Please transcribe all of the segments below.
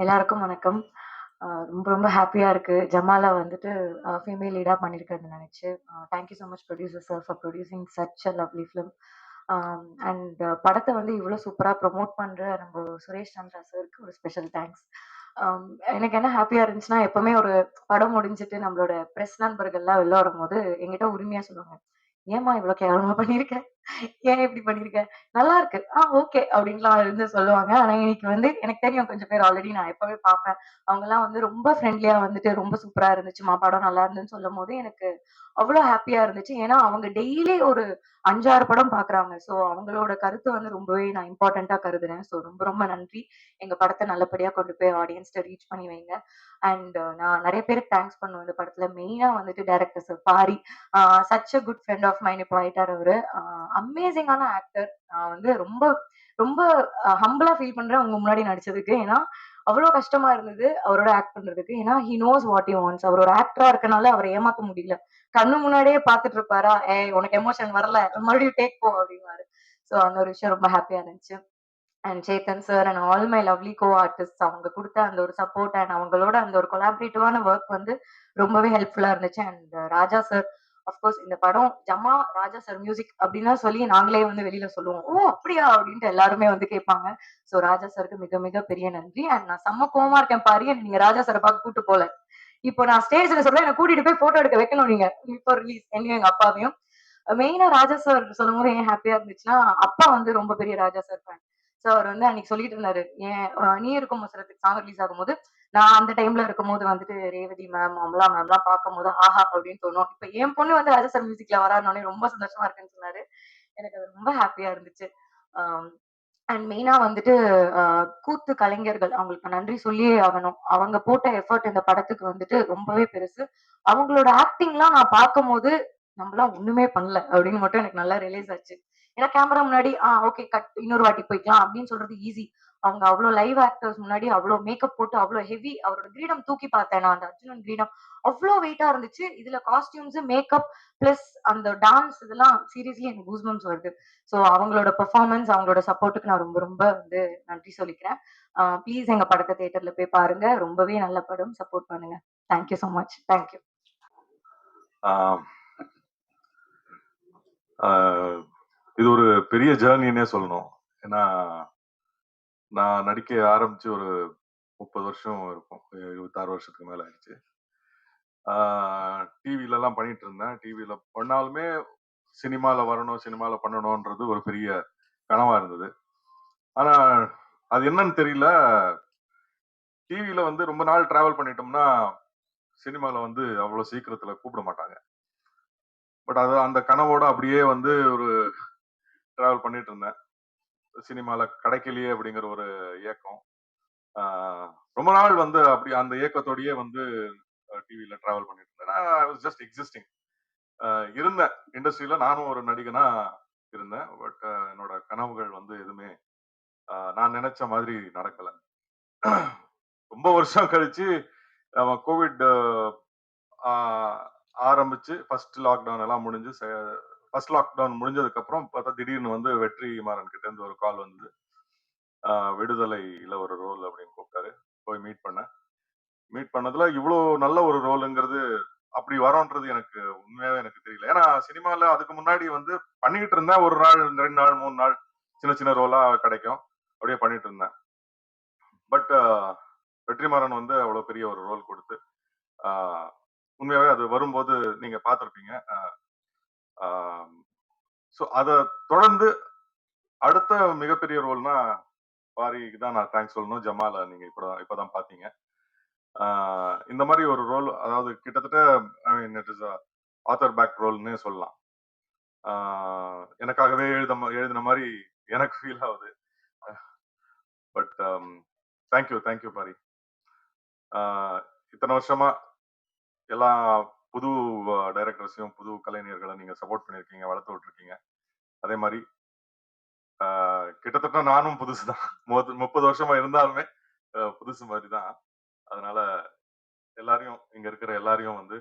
எல்லாருக்கும் வணக்கம். ரொம்ப ரொம்ப ஹாப்பியாக இருக்குது ஜமாலா வந்துட்டு ஃபீமேல் லீடாக பண்ணியிருக்கிறது நினச்சி thank you thank you much producer sir for producing such a lovely film. And படத்தை வந்து இவ்வளோ சூப்பராக ப்ரொமோட் பண்ணுற நம்ம சுரேஷ் சந்திரா சாருக்கு ஒரு ஸ்பெஷல் தேங்க்ஸ். எனக்கு என்ன ஹாப்பியாக இருந்துச்சுன்னா, எப்பவுமே ஒரு படம் முடிஞ்சுட்டு நம்மளோட பிரஸ் நண்பர்கள்லாம் வெளில வரும்போது எங்கிட்ட உரிமையாக சொல்லுவாங்க. "ஏம்மா இவ்வளோ கேவலமாக பண்ணியிருக்கேன் ஏன் இப்படி பண்ணிருக்க நல்லா இருக்கு. Ah okay." அப்படின்லாம் இருந்து சொல்லுவாங்க. ஆனா இன்னைக்கு வந்து எனக்கு தெரியும் கொஞ்சம் பேர் ஆல்ரெடி நான் எப்பவே பார்ப்பேன். அவங்கலாம் வந்து ரொம்ப ஃப்ரெண்ட்லியா வந்துட்டு, "ரொம்ப சூப்பரா இருந்துச்சுமா படம் நல்லா இருந்து சொல்லும் போது எனக்கு அவ்வளவு ஹாப்பியா இருந்துச்சு. ஏன்னா அவங்க டெய்லி ஒரு 5, 6 படம் பாக்குறாங்க ஸோ அவங்களோட கருத்து வந்து ரொம்பவே நான் இம்பார்ட்டண்டா கருதுறேன். ஸோ ரொம்ப ரொம்ப நன்றி. எங்க படத்தை நல்லபடியா கொண்டு போய் ஆடியன்ஸ்ட ரீச் பண்ணி வைங்க. அண்ட் நான் நிறைய பேருக்கு தேங்க்ஸ் பண்ணுவேன் இந்த படத்துல. மெயினா வந்துட்டு director sir Paari. Such a good friend of mine இப்போ ஆயிட்டார் அவரு. அமேசிங்கான ஆக்டர். நான் வந்து ரொம்ப ரொம்ப ஹம்பிளா ஃபீல் பண்றேன் உங்க முன்னாடி நடிச்சதுக்கு. ஏன்னா, அவ்வளவு கஷ்டமா இருந்தது அவரோட ஆக்ட் பண்றதுக்கு. ஏன்னா, he knows what you wants. அவர் ஒரு ஆக்டரா இருக்கனால அவரை ஏமாத்த முடியல. கண்ணு முன்னாடியே பாத்துட்டு இருப்பாரா, ஏ உனக்கு எமோஷன் வரல. மறுபடியும் டேக் போ" அப்படின்னாரு ஸோ அந்த ஒரு விஷயம் ரொம்ப ஹாப்பியா இருந்துச்சு. And Chetan sir and all my lovely co artist அவங்க குடுத்த அந்த ஒரு சப்போர்ட் அண்ட் அவங்களோட அந்த ஒரு கொலாபரேட்டிவான ஒர்க் வந்து ரொம்பவே ஹெல்ப்ஃபுல்லா இருந்துச்சு. அண்ட் ராஜா சார் அஃப்கோர்ஸ் இந்த படம் ஜமா, ராஜா சார் மியூசிக் அப்படின்னு சொல்லி நாங்களே வந்து வெளியில சொல்லுவோம். "ஓ! அப்படியா?" அப்படின்ட்டு எல்லாருமே வந்து கேட்பாங்க. ஸோ ராஜா சாருக்கு மிக மிக பெரிய நன்றி. அண்ட் நான் செம்ம கோமா இருக்கேன் பாரு நீங்க ராஜா சாரை பார்க்க கூட்டு போல. இப்போ நான் ஸ்டேஜ்ல சொல்றேன் என்ன கூட்டிட்டு போய் போட்டோ எடுக்க வைக்கணும் நீங்க. இப்போ ரிலீஸ் என்னையும் எங்க அப்பாவையும். மெயினா ராஜா சார் சொல்லும்போது ஏன் ஹாப்பியா இருந்துச்சுன்னா, அப்பா வந்து ரொம்ப பெரிய ராஜா சார் ஃபேன். ஸோ அவர் வந்து அன்னைக்கு சொல்லிட்டு இருந்தாரு. ஏன் நீ இருக்கும் மசரத்துக்கு சாங் ரிலீஸ் ஆகும்போது, நான் அந்த டைம்ல இருக்கும்போது வந்துட்டு ரேவதி மேம், அமலா மேம்லாம் பார்க்கும்போது, ஆஹா! அப்படின்னு தோணும். இப்ப என் பொண்ணு வந்து ராஜசர் மியூசிக்ல வரானோடனே ரொம்ப சந்தோஷமா இருக்குன்னு சொன்னாரு. எனக்கு அது ரொம்ப ஹாப்பியா இருந்துச்சு. அண்ட் மெயினா வந்துட்டு கூத்து கலைஞர்கள் அவங்களுக்கு நன்றி சொல்லியே ஆகணும். அவங்க போட்ட எஃபோர்ட் இந்த படத்துக்கு வந்துட்டு ரொம்பவே பெருசு. அவங்களோட ஆக்டிங்லாம் நான் பார்க்கும்போது, நம்மளாம் ஒண்ணுமே பண்ணல அப்படின்னு மட்டும் எனக்கு நல்லா ரிலீஸ் ஆச்சு. ஏன்னா கேமரா முன்னாடி ஆ ஓகே கட் இன்னொரு வாட்டி போய்க்கலாம் அப்படின்னு சொல்றது ஈஸி. அவங்க அவ்வளவு லைவ் ஆக்டர்ஸ் முன்னாடி அவ்வளவு மேக்கப் போட்டு அவ்வளவு ஹெவி அவரோட கிரீடம் தூக்கி பார்த்தேன் நான் அந்த அர்ஜுனன் கிரீடம். அவ்வளவு வெயிட்டா இருந்துச்சு. இதுல காஸ்டியூம்ஸ், மேக்கப் பிளஸ் அந்த டான்ஸ் இதெல்லாம் சீரியஸ்லி எனக்கு கூஸ்பம்ப்ஸ் வருது. ஸோ அவங்களோட பெர்ஃபார்மன்ஸ், அவங்களோட சப்போர்ட்டுக்கு நான் ரொம்ப ரொம்ப வந்து நன்றி சொல்லிக்கிறேன். ப்ளீஸ் எங்க படத்த தியேட்டர்ல போய் பாருங்க. ரொம்பவே நல்ல படம். சப்போர்ட் பண்ணுங்க. Thank you so much. Thank you. இது ஒரு பெரிய ஜேர்னின்னே சொல்லணும். ஏன்னா, நான் நடிக்க ஆரம்பிச்சு ஒரு 30 வருஷம் இருக்கும். 26 வருஷத்துக்கு மேல ஆயிடுச்சு. டிவிலலாம் பண்ணிட்டு இருந்தேன். டிவியில் பண்ணாலுமே சினிமாவில் வரணும், சினிமாவில் பண்ணணும்ன்றது ஒரு பெரிய கனவா இருந்தது. ஆனா, அது என்னன்னு தெரியல. டிவியில் வந்து ரொம்ப நாள் டிராவல் பண்ணிட்டோம்னா, சினிமாவில் வந்து அவ்வளோ சீக்கிரத்தில் கூப்பிட மாட்டாங்க. பட் அது அந்த கனவோட அப்படியே வந்து ஒரு டிராவல் பண்ணிட்டு இருந்தேன். சினிமால கிடைக்கலையே அப்படிங்கிற ஒரு இயக்கம். ஆஹ் ரொம்ப நாள் வந்து அப்படி அந்த இயக்கத்தோடயே வந்து டிவியில டிராவல் பண்ணிட்டு இருந்தேன். ஜஸ்ட் எக்ஸிஸ்டிங் இருந்தேன். இண்டஸ்ட்ரியில நானும் ஒரு நடிகனா இருந்தேன். பட் என்னோட கனவுகள் வந்து எதுவுமே நான் நினைச்ச மாதிரி நடக்கல. ரொம்ப வருஷம் கழிச்சு கோவிட் ஆரம்பிச்சு ஃபர்ஸ்ட் லாக்டவுன் எல்லாம் முடிஞ்சு ஃபர்ஸ்ட் லாக்டவுன் முடிஞ்சதுக்கு அப்புறம் பார்த்தா திடீர்னு வந்து வெற்றி மாறன் கிட்ட இருந்து ஒரு கால் வந்து ஆஹ் விடுதலையில ஒரு ரோல் அப்படின்னு கூப்பிட்டாரு. போய் மீட் பண்ணேன். மீட் பண்ணதுல இவ்வளோ நல்ல ஒரு ரோலுங்கிறது அப்படி வரோன்றது எனக்கு உண்மையாவே எனக்கு தெரியல. ஏன்னா சினிமால அதுக்கு முன்னாடி வந்து பண்ணிட்டு இருந்தேன். ஒரு நாள் ரெண்டு நாள் மூணு நாள் சின்ன சின்ன ரோலா கிடைக்கும். அப்படியே பண்ணிட்டு இருந்தேன். பட் வெற்றிமாறன் வந்து அவ்வளோ பெரிய ஒரு ரோல் கொடுத்து ஆஹ் உண்மையாவே அது வரும்போது நீங்க பார்த்துருப்பீங்க. ஸோ அதை தொடர்ந்து அடுத்த மிகப்பெரிய ரோல்னா பாரிக்கு தான் நான் தேங்க்ஸ் சொல்லணும். ஜமால நீங்க இப்பதான் இப்பதான் பாத்தீங்க. இந்த மாதிரி ஒரு ரோல் அதாவது கிட்டத்தட்ட I mean it is author back ரோல்னு சொல்லலாம். எனக்காகவே எழுத எழுதின மாதிரி எனக்கு ஃபீல் ஆகுது. But thank you thank you Paari. இத்தனை வருஷமா எல்லா புது டைரக்டர்ஸையும் புது கலைஞர்களை நீங்க சப்போர்ட் பண்ணிருக்கீங்க வளர்த்து விட்டுருக்கீங்க அதே மாதிரி கிட்டத்தட்ட நானும் புதுசு தான் முப்பது வருஷமா இருந்தாலுமே புதுசு மாதிரி தான் அதனால எல்லாரையும் இங்க இருக்கிற எல்லாரையும் வந்து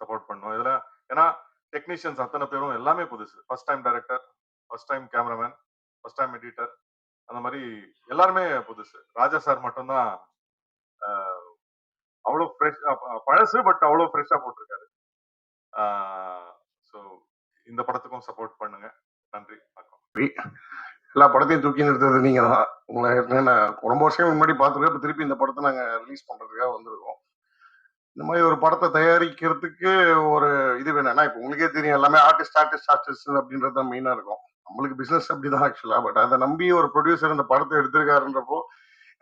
சப்போர்ட் பண்ணும். இதுல ஏன்னா டெக்னீஷியன்ஸ் அத்தனை பேரும் எல்லாமே புதுசு. First time director first time cameraman first time editor அந்த மாதிரி எல்லாருமே புதுசு. ராஜா சார் மட்டும்தான் அவ்வளோ ஃப்ரெஷ் பழசு பட் அவ்வளோ ஃப்ரெஷ்ஷாக போட்டிருக்காரு. ஸோ இந்த படத்துக்கும் சப்போர்ட் பண்ணுங்க. நன்றி வணக்கம். எல்லா படத்தையும் தூக்கி நிறுத்தது நீங்க தான். உங்களை ஏற்கனவே நான் ரொம்ப வருஷம் முன்னாடி பார்த்துருக்கோம் இப்போ திருப்பி இந்த படத்தை நாங்கள் ரிலீஸ் பண்றதுக்காக வந்திருக்கோம். இந்த மாதிரி ஒரு படத்தை தயாரிக்கிறதுக்கு ஒரு இது வேணும். ஏன்னா இப்போ உங்களுக்கே தெரியும் எல்லாமே ஆர்டிஸ்ட் ஆர்டிஸ்ட் ஆர்டிஸ்ட் அப்படின்றது தான் மெயினாக இருக்கும். நம்மளுக்கு பிஸ்னஸ் அப்படி தான் ஆக்சுவலா பட் அதை நம்பி ஒரு ப்ரொடியூசர் இந்த படத்தை எடுத்திருக்காருன்றப்போ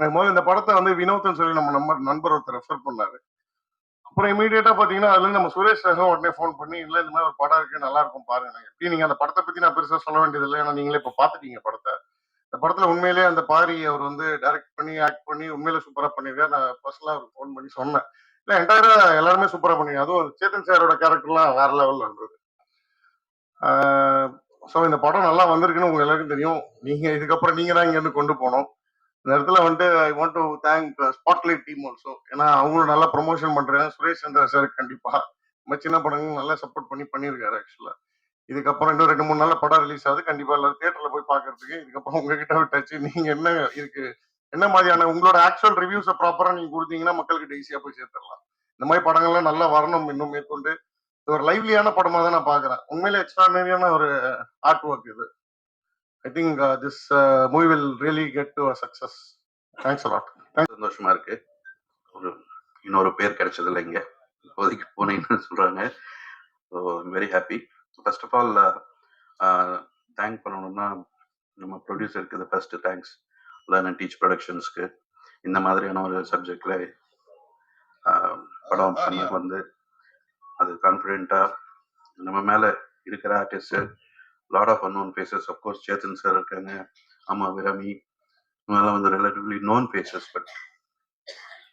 எனக்கு முதல்ல இந்த படத்தை வந்து வினோத்னு சொல்லி நம்ம நம்பர் நண்பர் ஒருத்தர் ரெஃபர் பண்ணாரு. அப்புறம் இமீடியட்டா பாத்தீங்கன்னா அதுல நம்ம சுரேஷ் ரகம் உடனே ஃபோன் பண்ணி இல்ல இந்த மாதிரி ஒரு படம் இருக்கு நல்லா இருக்கும் பாருங்க. எப்படி நீங்க அந்த படத்தை பத்தி நான் பெருசா சொல்ல வேண்டியது இல்லை. ஏன்னா நீங்களே இப்ப பாத்துட்டீங்க படத்தை. இந்த படத்துல உண்மையிலேயே அந்த பாரி அவர் வந்து டைரக்ட் பண்ணி ஆக்ட் பண்ணி உண்மையிலே சூப்பரா பண்ணிருக்காரு. நான் பர்சனலா அவர் ஃபோன் பண்ணி சொன்னேன். இல்ல என்டையரா எல்லாருமே சூப்பரா பண்ணி அதுவும் சேத்தன் சாரோட கேரக்டர்லாம் வேற லெவல்ல இருந்தது. ஸோ இந்த படம் நல்லா வந்திருக்குன்னு உங்க எல்லாருக்கும் தெரியும். நீங்க இதுக்கப்புறம் நீங்க தான் இங்க இருந்து கொண்டு போனோம் இந்த இடத்துல வந்துட்டு I want to thank spotlight team also ஏன்னா அவங்களும் நல்லா ப்ரொமோஷன் பண்ணுறேன் சுரேஷ் சந்திரா சார் கண்டிப்பா. நம்ம சின்ன படங்கள் நல்லா சப்போர்ட் பண்ணி பண்ணியிருக்காரு ஆக்சுவலா இதுக்கப்புறம் இன்னும் ரெண்டு மூணு நாள் படம் ரிலீஸ் ஆகுது. கண்டிப்பா எல்லாரும் தியேட்டர்ல போய் பாக்குறதுக்கு இதுக்கப்புறம் உங்ககிட்ட விட்டாச்சு. நீங்க என்ன இருக்கு? என்ன மாதிரியான உங்களோட ஆக்சுவல் ரிவ்யூஸை ப்ராப்பரா நீங்க கொடுத்தீங்கன்னா மக்கள்கிட்ட ஈஸியா போய் சேர்த்துடலாம். இந்த மாதிரி படங்கள்லாம் நல்லா வரணும் இன்னும் மேற்கொண்டு. இது ஒரு லைவ்லியான படமா தான் நான் பாக்குறேன் உண்மையிலே எக்ஸ்ட்ராடனரியான ஒரு ஆர்ட் ஒர்க் இது. I think this movie will really get to success thanks a lot சந்தோஷமா இருக்கு. ஒரு இன்னொரு பேர் கிடைச்சதில்ல இங்க. இப்போதைக்கு போனீங்கன்னு சொல்றாங்க. So very happy first of all thank பண்ணணும்னா நம்ம ப்ரொடியூசருக்கு first thanks learn and teach ப்ரொடக்ஷன்ஸ்க்கு இந்த மாதிரியான ஒரு சப்ஜெக்ட்ல படம் பண்ண வந்து அது கான்ஃபிடென்ட்டா நம்ம மேல இருக்கிற artist lot of unknown faces of course Chetan sir இருக்காங்க அம்மா விரமி இவங்கெல்லாம் வந்து relatively known faces but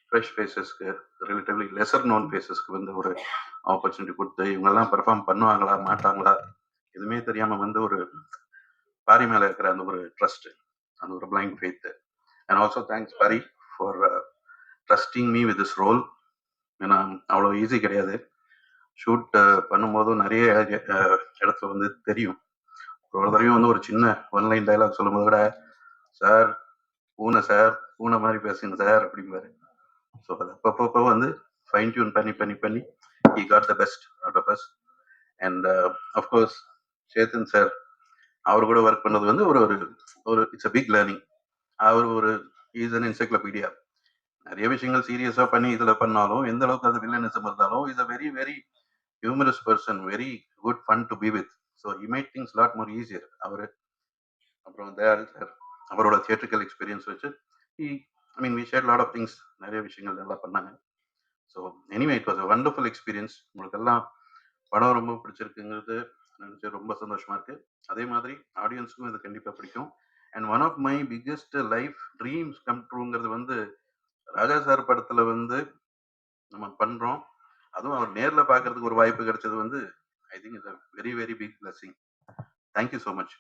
fresh ஃபேஸஸ்க்கு relatively lesser known ஃபேஸஸ்க்கு வந்து ஒரு ஆப்பர்ச்சுனிட்டி கொடுத்து இவங்கெல்லாம் பெர்ஃபார்ம் பண்ணுவாங்களா மாட்டாங்களா எதுவுமே தெரியாம வந்து ஒரு பாரி மேல இருக்கிற அந்த ஒரு ட்ரஸ்ட் அந்த ஒரு blind faith and also thanks Paari for trusting me with this role ஏன்னா அவ்வளோ ஈஸி கிடையாது. ஷூட் uh, பண்ணும்போதும் நிறைய uh, இடத்துல வந்து தெரியும். ஒரு தடவையும் வந்து ஒரு சின்ன ஒன்லைன் டைலாக் சொல்லும்போது கூட சார் பூனை சார் பூனை மாதிரி பேசுங்க சார் அப்படிம்பாரு. ஸோ அது அப்பப்போ வந்து ஃபைன் டியூன் பண்ணி பண்ணி பண்ணி he got the best out of us and of course Chetan sir அவர் கூட ஒர்க் பண்ணது வந்து ஒரு ஒரு ஒரு இட்ஸ் அ பிக் லேர்னிங் அவர் ஒரு இஸ் அன் என்சைக்ளோபீடியா நிறைய விஷயங்கள் சீரியஸாக பண்ணி இதில் பண்ணாலும் எந்த அளவுக்கு அது வில்லனிசம் இருந்தாலும் is a very very humorous person very good fun to be with so you make things lot more easier அவர் அப்புறம் தயால் சார் அவரோட தியேட்ரிக்கல் எக்ஸ்பீரியன்ஸ் வச்சு I mean we share lot of things நிறைய விஷயங்கள் நல்லா பண்ணாங்க. So anyway it was a wonderful experience உங்களுக்கு எல்லாம் படம் ரொம்ப பிடிச்சிருக்குங்கிறது நினச்சி ரொம்ப சந்தோஷமா இருக்கு. அதே மாதிரி ஆடியன்ஸுக்கும் இது கண்டிப்பாக பிடிக்கும். And one of my biggest life dreams come ட்ரூங்கிறது வந்து ராஜா சார் படத்தில் வந்து நம்ம பண்ணுறோம் அதுவும் அவர் நேரில் பார்க்கறதுக்கு ஒரு வாய்ப்பு கிடைச்சது வந்து I think it's a very, very big blessing. Thank you so much.